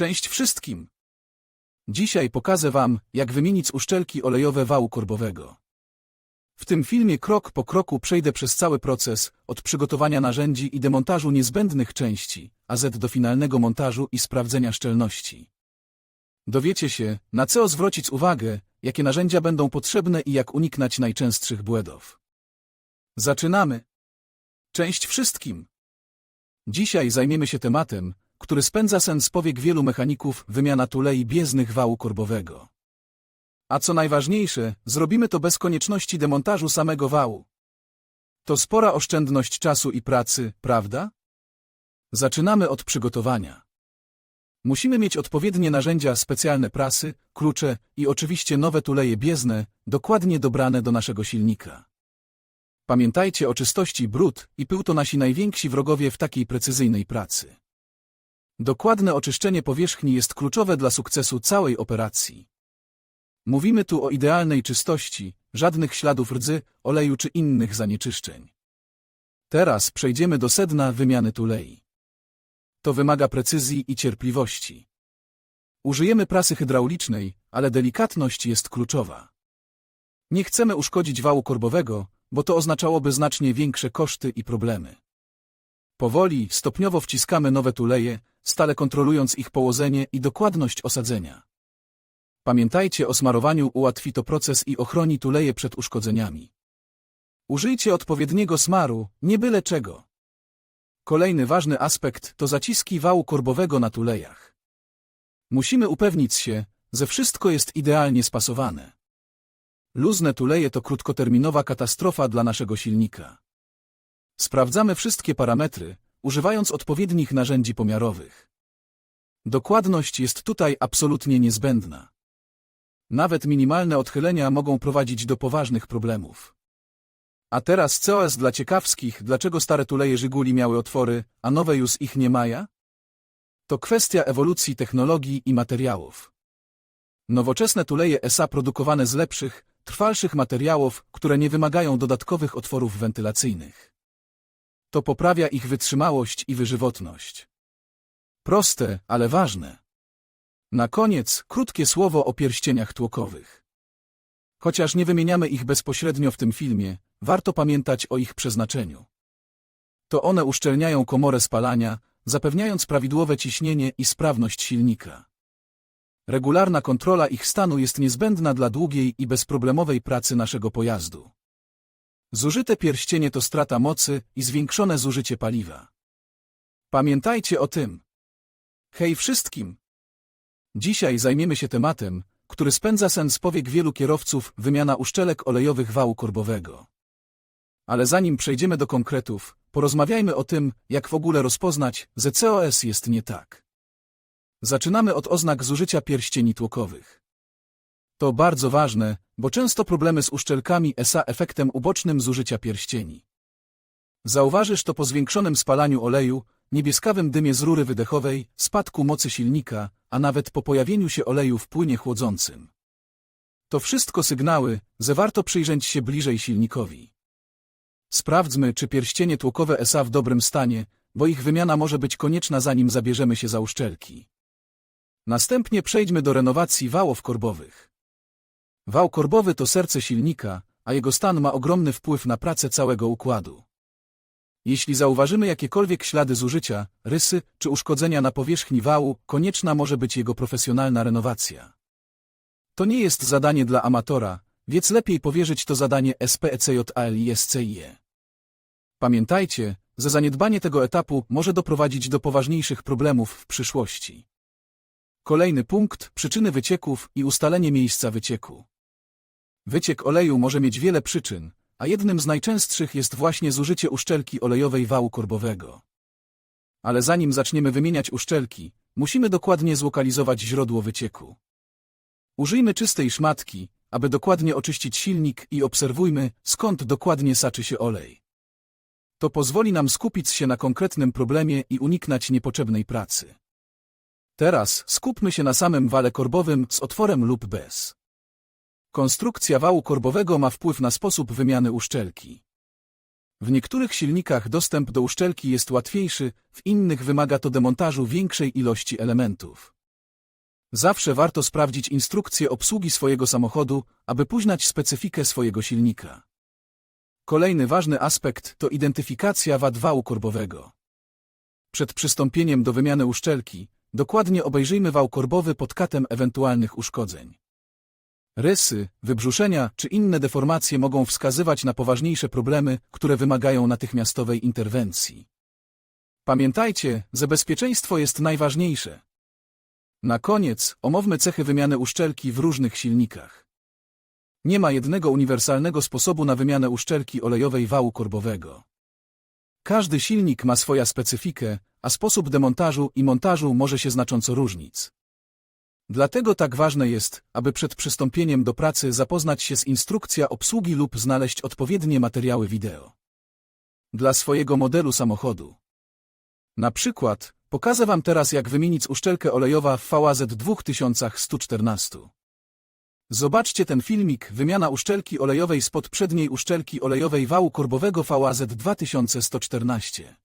Cześć wszystkim! Dzisiaj pokażę Wam, jak wymienić uszczelki olejowe wału korbowego. W tym filmie krok po kroku przejdę przez cały proces, od przygotowania narzędzi i demontażu niezbędnych części, a z do finalnego montażu i sprawdzenia szczelności. Dowiecie się, na co zwrócić uwagę, jakie narzędzia będą potrzebne i jak uniknąć najczęstszych błędów. Zaczynamy! Cześć wszystkim! Dzisiaj zajmiemy się tematem, który spędza sen z powiek wielu mechaników wymiana tulei bieżnych wału korbowego. A co najważniejsze, zrobimy to bez konieczności demontażu samego wału. To spora oszczędność czasu i pracy, prawda? Zaczynamy od przygotowania. Musimy mieć odpowiednie narzędzia, specjalne prasy, klucze i oczywiście nowe tuleje bieżne, dokładnie dobrane do naszego silnika. Pamiętajcie o czystości brud i pył to nasi najwięksi wrogowie w takiej precyzyjnej pracy. Dokładne oczyszczenie powierzchni jest kluczowe dla sukcesu całej operacji. Mówimy tu o idealnej czystości, żadnych śladów rdzy, oleju czy innych zanieczyszczeń. Teraz przejdziemy do sedna wymiany tulei. To wymaga precyzji i cierpliwości. Użyjemy prasy hydraulicznej, ale delikatność jest kluczowa. Nie chcemy uszkodzić wału korbowego, bo to oznaczałoby znacznie większe koszty i problemy. Powoli, stopniowo wciskamy nowe tuleje, stale kontrolując ich położenie i dokładność osadzenia. Pamiętajcie o smarowaniu ułatwi to proces i ochroni tuleje przed uszkodzeniami. Użyjcie odpowiedniego smaru, nie byle czego. Kolejny ważny aspekt to zaciski wału korbowego na tulejach. Musimy upewnić się, że wszystko jest idealnie spasowane. Luzne tuleje to krótkoterminowa katastrofa dla naszego silnika. Sprawdzamy wszystkie parametry, używając odpowiednich narzędzi pomiarowych. Dokładność jest tutaj absolutnie niezbędna. Nawet minimalne odchylenia mogą prowadzić do poważnych problemów. A teraz COS dla ciekawskich, dlaczego stare tuleje Żyguli miały otwory, a nowe już ich nie mają? To kwestia ewolucji technologii i materiałów. Nowoczesne tuleje SA produkowane z lepszych, trwalszych materiałów, które nie wymagają dodatkowych otworów wentylacyjnych. To poprawia ich wytrzymałość i wyżywotność. Proste, ale ważne. Na koniec krótkie słowo o pierścieniach tłokowych. Chociaż nie wymieniamy ich bezpośrednio w tym filmie, warto pamiętać o ich przeznaczeniu. To one uszczelniają komorę spalania, zapewniając prawidłowe ciśnienie i sprawność silnika. Regularna kontrola ich stanu jest niezbędna dla długiej i bezproblemowej pracy naszego pojazdu. Zużyte pierścienie to strata mocy i zwiększone zużycie paliwa. Pamiętajcie o tym. Hej wszystkim! Dzisiaj zajmiemy się tematem, który spędza sen z powiek wielu kierowców wymiana uszczelek olejowych wału korbowego. Ale zanim przejdziemy do konkretów, porozmawiajmy o tym, jak w ogóle rozpoznać, że COS jest nie tak. Zaczynamy od oznak zużycia pierścieni tłokowych. To bardzo ważne, bo często problemy z uszczelkami SA efektem ubocznym zużycia pierścieni. Zauważysz to po zwiększonym spalaniu oleju, niebieskawym dymie z rury wydechowej, spadku mocy silnika, a nawet po pojawieniu się oleju w płynie chłodzącym. To wszystko sygnały, że warto przyjrzeć się bliżej silnikowi. Sprawdźmy, czy pierścienie tłokowe SA w dobrym stanie, bo ich wymiana może być konieczna zanim zabierzemy się za uszczelki. Następnie przejdźmy do renowacji wałów korbowych. Wał korbowy to serce silnika, a jego stan ma ogromny wpływ na pracę całego układu. Jeśli zauważymy jakiekolwiek ślady zużycia, rysy czy uszkodzenia na powierzchni wału, konieczna może być jego profesjonalna renowacja. To nie jest zadanie dla amatora, więc lepiej powierzyć to zadanie SPECJAL SCIE. Pamiętajcie, że zaniedbanie tego etapu może doprowadzić do poważniejszych problemów w przyszłości. Kolejny punkt – przyczyny wycieków i ustalenie miejsca wycieku. Wyciek oleju może mieć wiele przyczyn, a jednym z najczęstszych jest właśnie zużycie uszczelki olejowej wału korbowego. Ale zanim zaczniemy wymieniać uszczelki, musimy dokładnie zlokalizować źródło wycieku. Użyjmy czystej szmatki, aby dokładnie oczyścić silnik i obserwujmy, skąd dokładnie saczy się olej. To pozwoli nam skupić się na konkretnym problemie i uniknąć niepotrzebnej pracy. Teraz skupmy się na samym wale korbowym z otworem lub bez. Konstrukcja wału korbowego ma wpływ na sposób wymiany uszczelki. W niektórych silnikach dostęp do uszczelki jest łatwiejszy, w innych wymaga to demontażu większej ilości elementów. Zawsze warto sprawdzić instrukcję obsługi swojego samochodu, aby poznać specyfikę swojego silnika. Kolejny ważny aspekt to identyfikacja wad wału korbowego. Przed przystąpieniem do wymiany uszczelki, dokładnie obejrzyjmy wał korbowy pod katem ewentualnych uszkodzeń. Rysy, wybrzuszenia czy inne deformacje mogą wskazywać na poważniejsze problemy, które wymagają natychmiastowej interwencji. Pamiętajcie, że bezpieczeństwo jest najważniejsze. Na koniec omówmy cechy wymiany uszczelki w różnych silnikach. Nie ma jednego uniwersalnego sposobu na wymianę uszczelki olejowej wału korbowego. Każdy silnik ma swoją specyfikę, a sposób demontażu i montażu może się znacząco różnić. Dlatego tak ważne jest, aby przed przystąpieniem do pracy zapoznać się z instrukcją obsługi lub znaleźć odpowiednie materiały wideo. Dla swojego modelu samochodu. Na przykład, pokażę Wam teraz jak wymienić uszczelkę olejowa w VAZ 2114. Zobaczcie ten filmik, wymiana uszczelki olejowej spod przedniej uszczelki olejowej wału korbowego VAZ 2114.